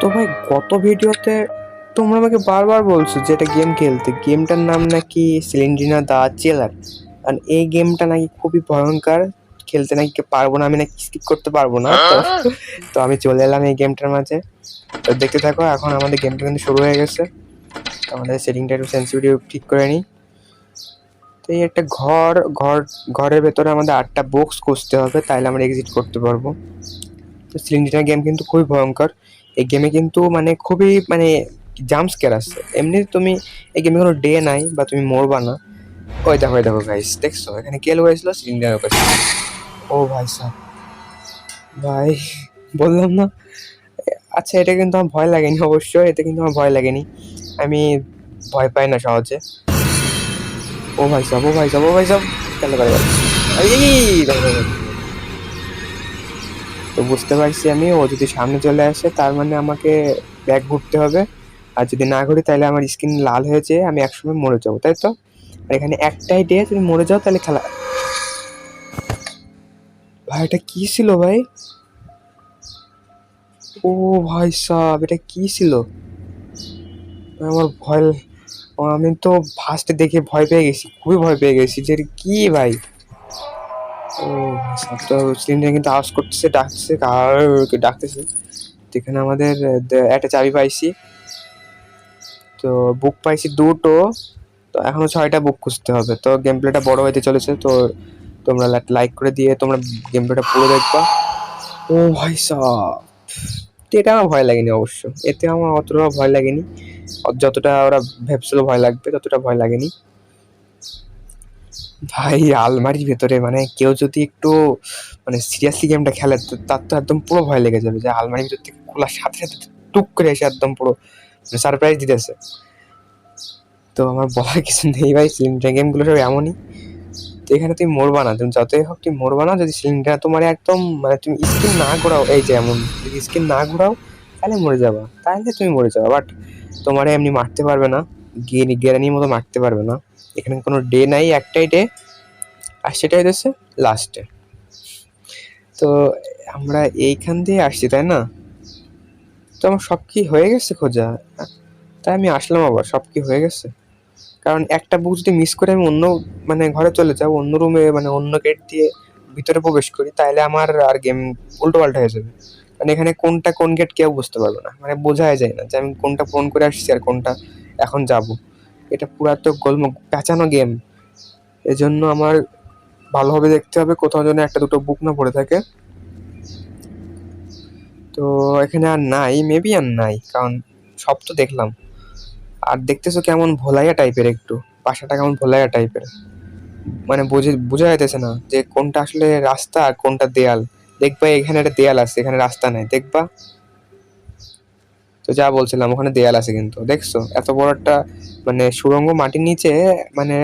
তো ভাই, গত ভিডিওতে তোমরা আমাকে বারবার বলছো যে এটা গেম খেলতে। গেমটার নাম নাকি সিলিন্ড্রিনা দা চেলার আর এই গেমটা নাকি খুবই ভয়ঙ্কর। খেলতে নাকি পারব না, আমি নাকি স্কিপ করতে পারব না। তো আমি চলে এলাম এই গেমটার মাঝে। তো দেখতে থাকো, এখন আমাদের গেমটা কিন্তু শুরু হয়ে গেছে। আমাদের সেটিংটা একটু সেন্সিটিভ ঠিক করে নিই। তো এই একটা ঘর ঘর, ঘরের ভেতরে আমাদের আটটা বক্স খুঁজতে হবে, তাইলে আমরা এক্সিট করতে পারব। তো সিলিন্ডার গেম কিন্তু খুবই ভয়ঙ্কর। এই গেমে কিন্তু মানে খুবই মানে জাম্প স্কেয়ার আসছে এমনি তুমি এই গেমে কোনো ডে নাই বা তুমি মরবা না ওই দেখো ওই দেখো গাইস দেখছ এখানে কে লুকাইছিল সিলিন্ডার ও ভাই সাহ ভাই বললাম না আচ্ছা এটা কিন্তু আমার ভয় লাগেনি অবশ্যই এটা কিন্তু আমার ভয় লাগেনি আমি ভয় পাই না সহজে ও ভাই সাহ ও ভাই সাহ ও ভাই সাহ কেন করে এই। তো বুঝতে পারছি আমি, ও যদি সামনে চলে আসে, তার মানে আমাকে ব্যাগ ঘুরতে হবে। আর যদি না ঘুরি, তাহলে আমার স্কিন লাল হয়েছে আমি একসময় মরে যাব, তাই তো? আর এখানে একটাই ডে তুমি মরে যাও, তাহলে খেলা ভাই, এটা কি ছিল ভাই? ও ভাই সাহ এটা কি ছিল? আমার ভয় আমি তো ফার্স্টে দেখে ভয় পেয়ে গেছি, খুবই ভয় পেয়ে গেছি যে কি ভাই? তো সিলিন্ডার কিন্তু আওয়াজ করতেছে, ডাকতেছে, কার ডাকতেছে। তো এখানে আমাদের একটা চাবি পাইছি। তো বুক পাইছি দুটো। তো এখনও ছয়টা বুক খুঁজতে হবে। তো গেম প্লেটা বড় হইতে চলেছে, তো তোমরা লাইক করে দিয়ে তোমরা গেম প্লেটা পুরো দেখবা। ও ভাই সাহ তো এটা আমার ভয় লাগেনি অবশ্য। এতে আমার অতটা ভয় লাগেনি। যতটা ওরা ভেবছিল ভয় লাগবে, ততটা ভয় লাগেনি। ভাই, আলমারির ভেতরে মানে কেউ যদি একটু মানে সিরিয়াসলি গেমটা খেলে তার তো একদম পুরো ভয় লেগে যাবে যে আলমারির ভিতর থেকে খোলার সাথে সাথে টুক করে এসে একদম পুরো সারপ্রাইজ দিতেছে। তো আমার বলার কিছু নেই ভাই সিলিন্ডার গেমগুলো সব এমনই। তো এখানে তুমি মরবা না তুমি যতই হোক তুমি মরবা না যদি সিলিন্ডার তোমার একদম মানে তুমি স্কিন না ঘোরাও, এই যে এমন, যদি স্কিন না ঘোরাও, তাহলে মরে যাবা, তাহলে তুমি মরে যাবা বাট তোমার এমনি মারতে পারবে না। গেরানির মতো মারতে পারবে না। এখানে কোনো ডে নাই, একটাই ডে আর সেটা হচ্ছে লাস্টে তো আমরা এইখান দিয়ে আসছি, তাই না? তো আমার সব কি হয়ে গেছে খোঁজা? তাই আমি আসলাম আবার, সব কি হয়ে গেছে? কারণ একটা বুক যদি মিস করে আমি অন্য মানে ঘরে চলে যাব, অন্য রুমে মানে অন্য গেট দিয়ে ভিতরে প্রবেশ করি তাহলে আমার আর গেম উল্টো পাল্টা হয়ে যাবে। মানে এখানে কোনটা কোন গেট কেউ বুঝতে পারবে না। মানে বোঝাই যায় না যে আমি কোনটা ফোন করে আসছি আর কোনটা এখন যাব। এটা পুরা তো গোলম পেঁচানো গেম এজন্য আমার ভালোভাবে দেখতে হবে, কোথাও যেন একটা দুটো বুক না পড়ে থাকে। তো এখানে আর নাই মেবি আর নাই, কারণ সব তো দেখলাম। আর দেখতেছো কেমন ভোলাইয়া টাইপের একটু, বাসাটা কেমন ভোলাইয়া টাইপের মানে বুঝে, বোঝা যাইতেছে না যে কোনটা আসলে রাস্তা আর কোনটা দেয়াল। দেখবা এখানে একটা দেয়াল আছে, এখানে রাস্তা নাই, দেখবা? তো যা বলছিলাম, ওখানে দেয়াল আছে কিন্তু, দেখছ? এত বড় একটা মানে সুড়ঙ্গ মাটির নিচে মানে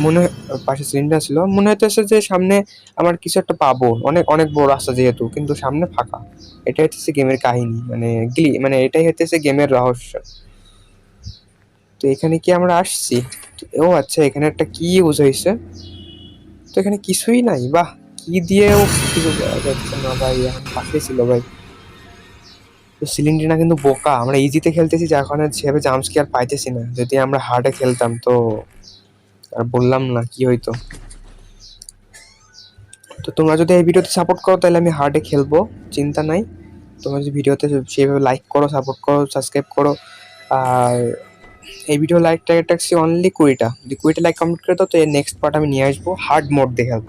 মনে পাশে সিলিন্ডার ছিল, মনে হইতেছে যে সামনে আমার কিছু একটা পাবো। অনেক অনেক বড় রাস্তা যেহেতু, কিন্তু সামনে ফাঁকা। এটাই হচ্ছে গেমের কাহিনী মানে গিলি মানে এটাই হচ্ছে গেমের রহস্য। তো এখানে কি আমরা আসছি? ও আচ্ছা এখানে একটা কি ইউজ হয়েছে তো এখানে কিছুই নাই, বাহ! কি দিয়েও কিছু না, ভাই, এখন পাশে ছিল, ভাই। তো সিলিন্ডার না কিন্তু বোকা। আমরা ইজিতে খেলতেছি, যার কারণে সেভাবে জাম্পস কি আর পাইতেছি না। যদি আমরা হার্ডে খেলতাম তো আর বললাম না কি হইতো। তো তোমরা যদি এই ভিডিওতে সাপোর্ট করো, তাহলে আমি হার্ডে খেলব, চিন্তা নাই। তোমরা যদি ভিডিওতে সেইভাবে লাইক করো সাপোর্ট করো সাবস্ক্রাইব করো, আর এই ভিডিও লাইক টার্গেট রাখছি অনলি কুড়িটা। যদি কুড়িটা লাইক কমপ্লিট করে দাও, তো এর নেক্সট পার্ট আমি নিয়ে আসব হার্ড মোড দিয়ে খেলব।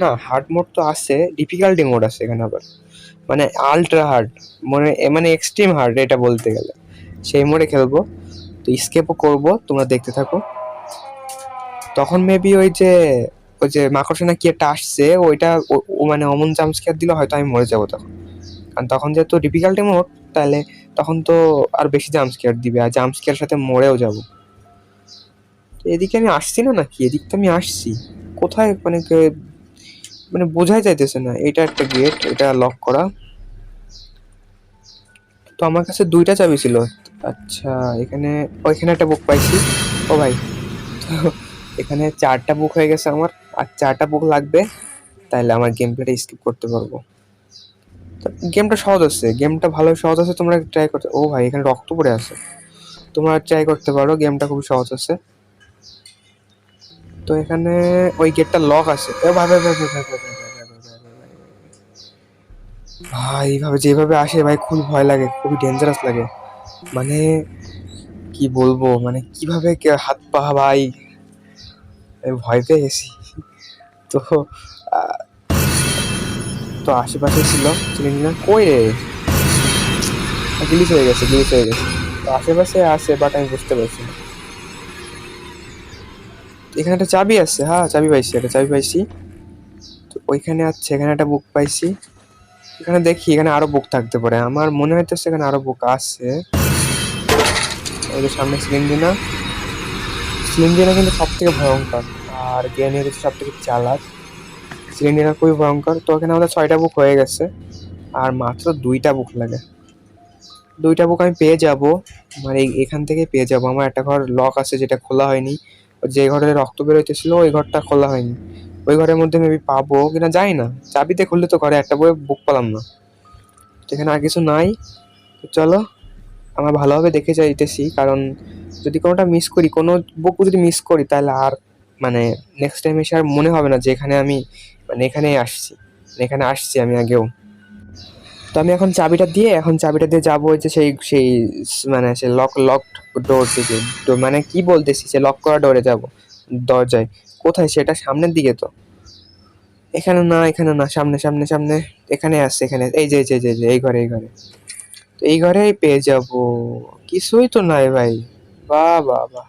না হার্ড মোড তো আছে ডিফিকাল্টি মোড আছে এখানে আবার। মানে আলট্রা হার্ড মানে মানে এক্সট্রিম হার্ড এটা বলতে গেলে। সেই মোডে খেলব। তো স্কেপও করব, তোমরা দেখতে থাকো। তখন মেবি ওই যে ওই যে মাকড়সানা কি একটা আসছে, ওইটা ও- মানে অমন জাম্পস্কেয়ার দিলে, হয়তো আমি মরে যাব তখন। কারণ তখন যেহেতু ডিফিকাল্টি মোড, তাহলে তখন তো আর বেশি জাম্পস্কেয়ার দিবে, আর জাম্পস্কেয়ার সাথে মরেও যাব। তো এদিকে আমি আসছি না নাকি? এদিক তো আমি আসছি। কোথায় মানে মানে বোঝাই যাইতেছে না। এটা একটা গেট এটা লক করা। তো আমার কাছে দুইটা চাবি ছিল। আচ্ছা এখানে, ওইখানে একটা বুক পাইছি। ও ভাই এখানে চারটা বুক হয়ে গেছে আমার। আর চারটা বুক লাগবে তাহলে আমার গেম প্লেটা স্কিপ করতে পারব। গেমটা সহজ আছে গেমটা ভালো, সহজ আছে তোমরা ট্রাই করতে, ও ভাই, এখানে রক্ত পড়ে আছে। তোমরা ট্রাই করতে পারো গেমটা খুব সহজ আছে তো এখানে ওই গেটটা লক আছে। ও ভাই ভাই ভাই ভাই ভাই ভাই, এইভাবে যেভাবে আসে, ভাই খুব ভয় লাগে, খুবই ডেঞ্জারাস লাগে। মানে কি বলব মানে কীভাবে হাত পা, ভাই? আমি ভয় পেয়ে গেছি। তো তো আশেপাশে ছিল, চিনি না, কই রে? গিলিস হয়ে গেছে গিলিস হয়ে গেছে। তো আশেপাশে আছে বাট আমি বুঝতে পারছি না। এখানে একটা চাবি আছে হ্যাঁ চাবি পাইছি, একটা চাবি পাইছি। তো ওইখানে আছে, এখানে একটা বুক পাইছি। এখানে দেখি, এখানে আরও বুক থাকতে পারে। আমার মনে হইতেছে এখানে আরও বুক আছে। সামনে সিলিন্ডিনা সিলিন্ডিনা কিন্তু সব থেকে ভয়ঙ্কর। আর জ্ঞানের সব থেকে চালাক। সিলিন্ডিনা খুবই ভয়ঙ্কর। তো এখানে আমাদের ছয়টা বুক হয়ে গেছে। আর মাত্র দুইটা বুক লাগে। দুইটা বুক আমি পেয়ে যাব। মানে এখান থেকে পেয়ে যাব। আমার একটা ঘর লক আছে যেটা খোলা হয়নি। যে ঘরে রক্ত বেরোইতেছিল, ওই ঘরটা খোলা হয়নি। ওই ঘরের মধ্যে মেবি পাবো কিনা জানি না। চাবিতে খুললে তো ঘরে একটা বই বুক পেলাম না। এখানে আর কিছু নাই। তো চলো, আমার ভালোভাবে দেখে যাইতেছি। কারণ যদি কোনোটা মিস করি, কোনো বুক যদি মিস করি, তাহলে আর মানে নেক্সট টাইম এসে আর মনে হবে না যে এখানে আমি মানে এখানে আসছি। মানে এখানে আসছি আমি আগেও। তো আমি এখন চাবিটা দিয়ে, এখন চাবিটা দিয়ে যাব যে সেই সেই মানে সে লক লক ডোর থেকে। মানে কি বলতেছি সে লক করা ডোরে যাব, দরজায়। কোথায় সেটা সামনের দিকে তো। এখানে না এখানে না সামনে সামনে সামনে এখানে আসছে এখানে এই যে যে যে, এই ঘরে এই ঘরে। তো এই ঘরেই পেয়ে যাব। কিছুই তো নাই ভাই। বাহ বাহ বাহ।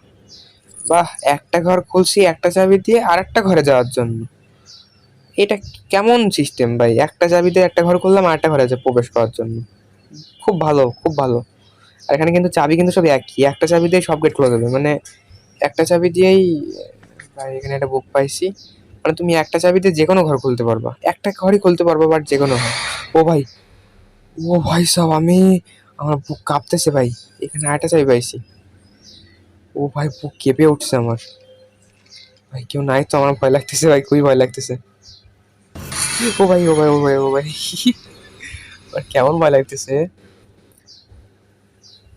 বাহ একটা ঘর খুলছি একটা চাবি দিয়ে আর একটা ঘরে যাওয়ার জন্য। এটা কেমন সিস্টেম ভাই? একটা চাবি দিয়ে একটা ঘর খুললাম আর একটা ঘরে যে প্রবেশ করার জন্য। খুব ভালো খুব ভালো। আর এখানে কিন্তু চাবি কিন্তু সব একই। একটা চাবি দিয়ে সব গেট খোলা যাবে। মানে একটা চাবি দিয়েই ভাই এখানে একটা বুক পাইছি। মানে তুমি একটা চাবিতে যে কোনো ঘর খুলতে পারবা। একটা ঘরই খুলতে পারবা বাট যে কোনো ঘর ও ভাই ও ভাই সব আমি, আমার বুক কাঁপতেছে ভাই। এখানে আরেকটা চাবি পাইছি। ও ভাই বুক কেঁপে উঠছে আমার। ভাই, কেউ নাই তো, আমার ভয় লাগতেছে ভাই, খুবই ভয় লাগতেছে। ও ভাই ও ভাই ও ভাই ও ভাই। কেমন ভয় লাগতেছে?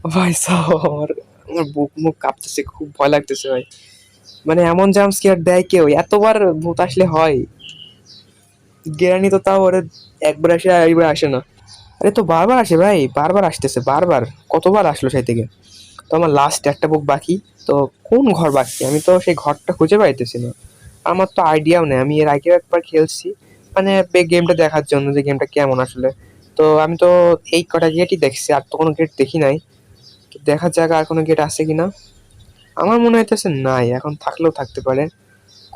ভাই, সব আমার আমার বুক মুখ কাঁপতেছে, খুব ভয় লাগতেছে ভাই। মানে এমন জাম্প স্কেয়ার দেয় কেউ, এতবার ভূত আসলে হয়। গেরানি তো তাও ওরা একবার আসে এইবার আসে না। আরে তো বারবার আসে ভাই, বারবার আসতেছে, বারবার। কতবার আসলো সেই থেকে? তো আমার লাস্ট একটা বুক বাকি, তো কোন ঘর বাকি? আমি তো সেই ঘরটা খুঁজে পাইতেছি না। আমার তো আইডিয়াও নেই, আমি এর আগেও একবার খেলছি। মানে গেমটা দেখার জন্য যে গেমটা কেমন আসলে। তো আমি তো এই কটা গেটই দেখছি, আর তো কোনো গেট দেখি নাই। দেখার জায়গা আর কোনো গেট আছে কিনা। আমার মনে হইতেছে, নাই, এখন থাকলেও থাকতে পারে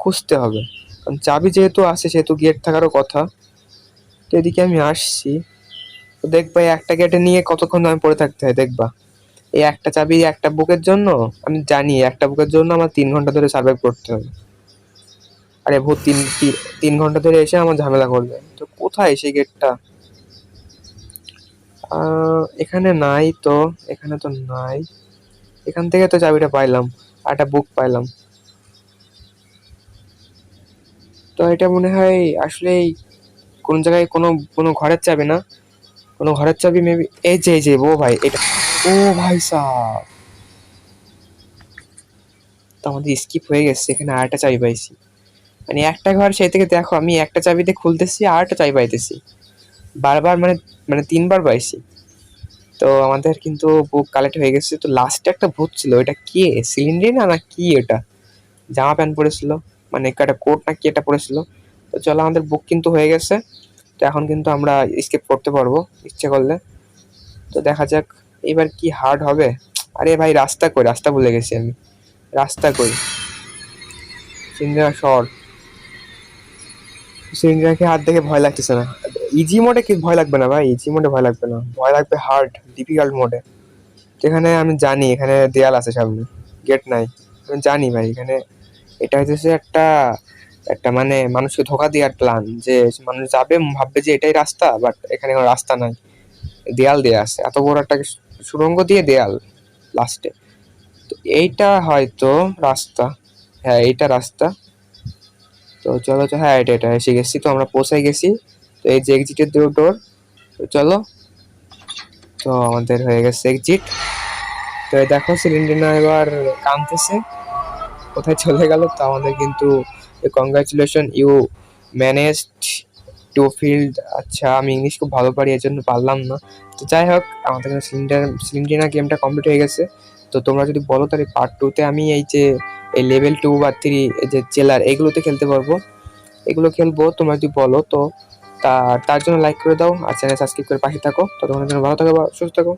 খুঁজতে হবে। কারণ চাবি যেহেতু আছে, সেহেতু গেট থাকারও কথা। তো এদিকে আমি আসছি। তো দেখবা একটা গেটে নিয়ে কতক্ষণ আমি পড়ে থাকতে হয় দেখবা এই একটা চাবি একটা বুকের জন্য? আমি জানি একটা বুকের জন্য আমার তিন ঘণ্টা ধরে সার্ভাইভ করতে হবে। আরে ভোর তিন তিন ঘণ্টা ধরে এসে আমার ঝামেলা করবে তো কোথায় সেই গেটটা এখানে নাই তো, এখানে তো নাই। এখান থেকে তো চাবিটা পাইলাম আর একটা বুক পাইলাম। তো এটা মনে হয় আসলে কোন জায়গায় কোনো কোনো ঘরের চাবি না? কোনো ঘরের চাবি মেবি এই যে এই যে, ও ভাই, এটা, ও ভাই সাহ তো আমাদের স্কিপ হয়ে গেছে, এখানে আরেকটা চাবি পাইছি। মানে একটা ঘর সেই থেকে দেখো, আমি একটা চাবিতে খুলতেছি আর একটা চাবি পাইতেছি। বারবার মানে মানে তিনবার পাইছি। তো আমাদের কিন্তু বুক কালেক্ট হয়ে গেছে। তো লাস্টে একটা ভূত ছিল এটা কে? সিলিন্ডার না না কি এটা জামা প্যান্ট পরেছিল মানে একটা কোট না কি এটা পরেছিল। তো চলো, আমাদের বুক কিন্তু হয়ে গেছে। তো এখন কিন্তু আমরা স্কেপ করতে পারব, ইচ্ছে করলে। তো দেখা যাক, এবার কি হার্ড হবে। আরে ভাই, রাস্তা কই? রাস্তা ভুলে গেছি আমি। রাস্তা কই? সিলিন্ডার শর্ট সিলিন্ডারকে হাত দেখে ভয় লাগতেছে না। ইজি মোডে কি ভয় লাগবে না ভাই? ইজি মোডে ভয় লাগবে না। ভয় লাগবে হার্ড ডিফিকাল্ট মোডে এখানে আমি জানি, এখানে দেয়াল আছে সামনে গেট নাই। আমি জানি ভাই, এখানে এটা হচ্ছে একটা একটা মানে মানুষকে ধোকা দেওয়ার প্ল্যান যে মানুষ যাবে, ভাববে যে এটাই রাস্তা বাট এখানে কোনো রাস্তা নাই। দেয়াল দেয়া আছে। এত বড় একটা সুড়ঙ্গ দিয়ে দেয়াল লাস্টে তো এইটা হয়তো রাস্তা। হ্যাঁ এইটা রাস্তা। তো চলো হ্যাঁ এটা এটা, এসে গেছি। তো আমরা পৌঁছাই গেছি। তো এই যে এক্সিটের দুটো ডোর তো চলো। তো আমাদের হয়ে গেছে এক্সিট তো দেখো সিলিন্ডিনা এবার কামতেছে। কোথায় চলে গেল তো আমাদের কিন্তু congratulation you managed to field আচ্ছা আমি ইংলিশ খুব ভালো পারি এর জন্য পারলাম না। তো যাই হোক, আমাদের সিলিন্ডার সিলিন্ডিনা গেমটা কমপ্লিট হয়ে গেছে। তো তোমরা যদি বলো তাহলে পার্ট টুতে আমি এই যে, এই লেভেল টু বা থ্রি যে জেলার এগুলোতে খেলতে পারব। এগুলো খেলব, তোমরা যদি বলো, তো তার জন্য লাইক করে দাও আর চ্যানেল সাবস্ক্রাইব করে পাশে থাকো। ততক্ষণের জন্য ভালো থাকো বা সুস্থ থাকো।